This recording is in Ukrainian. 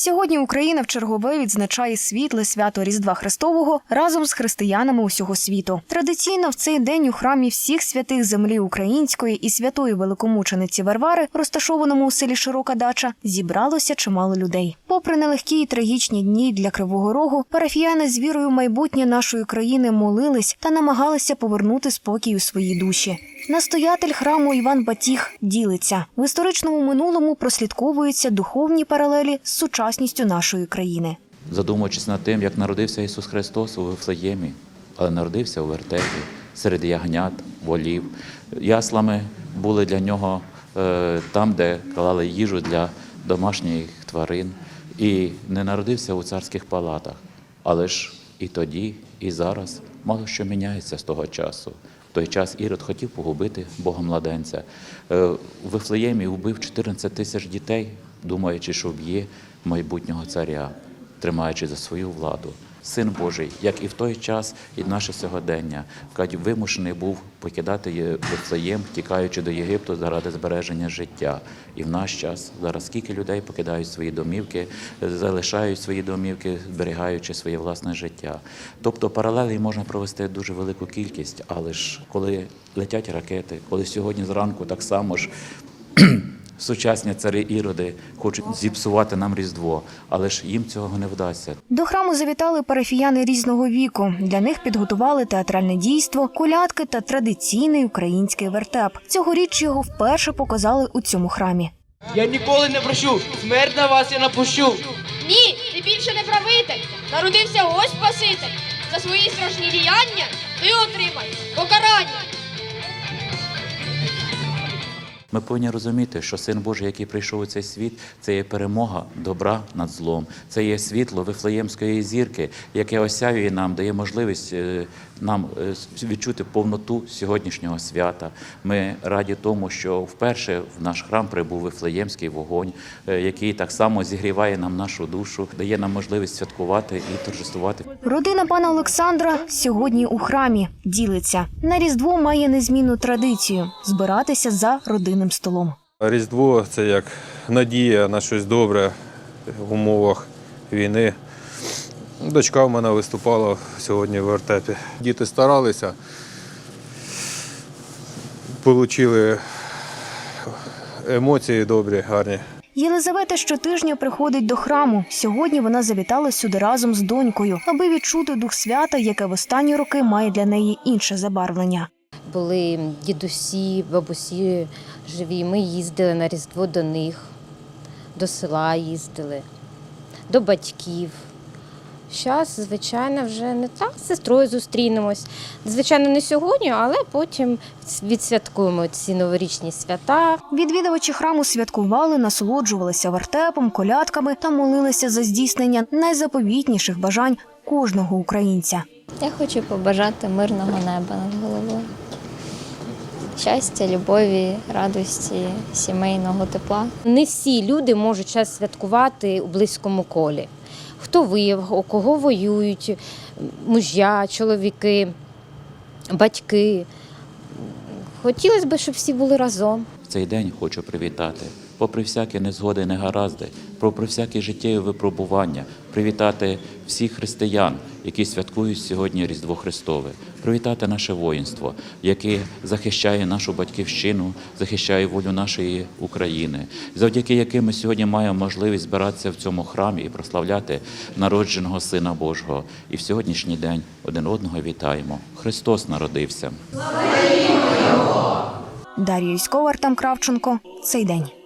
Сьогодні Україна в чергове відзначає світле свято Різдва Христового разом з християнами усього світу. Традиційно в цей день у храмі всіх святих землі української і святої великомучениці Варвари, розташованому у селі Широка Дача, зібралося чимало людей. Попри нелегкі і трагічні дні для Кривого Рогу, парафіяни з вірою майбутнє нашої країни молились та намагалися повернути спокій у свої душі. Настоятель храму Іван Батіг ділиться в історичному минулому прослідковуються духовні паралелі з сучасністю нашої країни. задумуючись над тим, як народився Ісус Христос у Вифлеємі, але народився у вертепі, серед ягнят, волів. Яслами були для нього е, там, де клали їжу для домашніх тварин, і не народився у царських палатах. Але ж і тоді, і зараз мало що міняється з того часу. Той час Ірод хотів погубити Бога младенця. В Вифлеємі вбив 14 тисяч дітей, думаючи, що вб'є майбутнього царя, тримаючи за свою владу. Син Божий, як і в той час, і в наше сьогодення, вимушений був покидати Вифлеєм, тікаючи до Єгипту заради збереження життя. І в наш час зараз скільки людей покидають свої домівки, залишають свої домівки, зберігаючи своє власне життя. Тобто паралелі можна провести дуже велику кількість, але ж коли летять ракети, коли сьогодні зранку так само ж сучасні цари іроди хочуть зіпсувати нам Різдво, але ж їм цього не вдасться. До храму завітали парафіяни різного віку. Для них підготували театральне дійство, колядки та традиційний український вертеп. Цьогоріч його вперше показали у цьому храмі. Я ніколи не прощу, смерть на вас я напущу. Ні, ти більше не правитель. Народився ось Спаситель. За свої страшні діяння ти отримай покарання. Ми повинні розуміти, що син Божий, який прийшов у цей світ, це є перемога добра над злом. Це є світло Вифлеємської зірки, яке осяює нам, дає можливість е, нам е, відчути повноту сьогоднішнього свята. Ми раді тому, що вперше в наш храм прибув Вифлеємський вогонь, е, який так само зігріває нам нашу душу, дає нам можливість святкувати і торжествувати. Родина пана Олександра сьогодні у храмі ділиться. На Різдво має незмінну традицію збиратися за родинним столом. Різдво це як надія на щось добре в умовах війни. Дочка в мене виступала сьогодні в вертепі. Діти старалися, отримали емоції добрі, гарні. Єлизавета щотижня приходить до храму. Сьогодні вона завітала сюди разом з донькою, аби відчути дух свята, яке в останні роки має для неї інше забарвлення. Були дідусі, бабусі живі. Ми їздили на Різдво до них, до села їздили, до батьків. Зараз, звичайно, вже не так з сестрою зустрінемось. Звичайно, не сьогодні, але потім відсвяткуємо ці новорічні свята. Відвідувачі храму святкували, насолоджувалися вертепом, колядками та молилися за здійснення найзаповітніших бажань кожного українця. Я хочу побажати мирного неба над головою. Щастя, любові, радості, сімейного тепла. Не всі люди можуть час святкувати у близькому колі. Хто виїв, у кого воюють, мужя, чоловіки, батьки. Хотілося б, щоб всі були разом. Цей день хочу привітати, попри всякі незгоди, негаразди, попри всякі життєві випробування, привітати всіх християн, які святкують сьогодні Різдво Христове, привітати наше воїнство, яке захищає нашу батьківщину, захищає волю нашої України, завдяки яким ми сьогодні маємо можливість збиратися в цьому храмі і прославляти народженого Сина Божого. І в сьогоднішній день один одного вітаємо. Христос народився. Дар'я Юськова, Артем Кравченко. Цей день.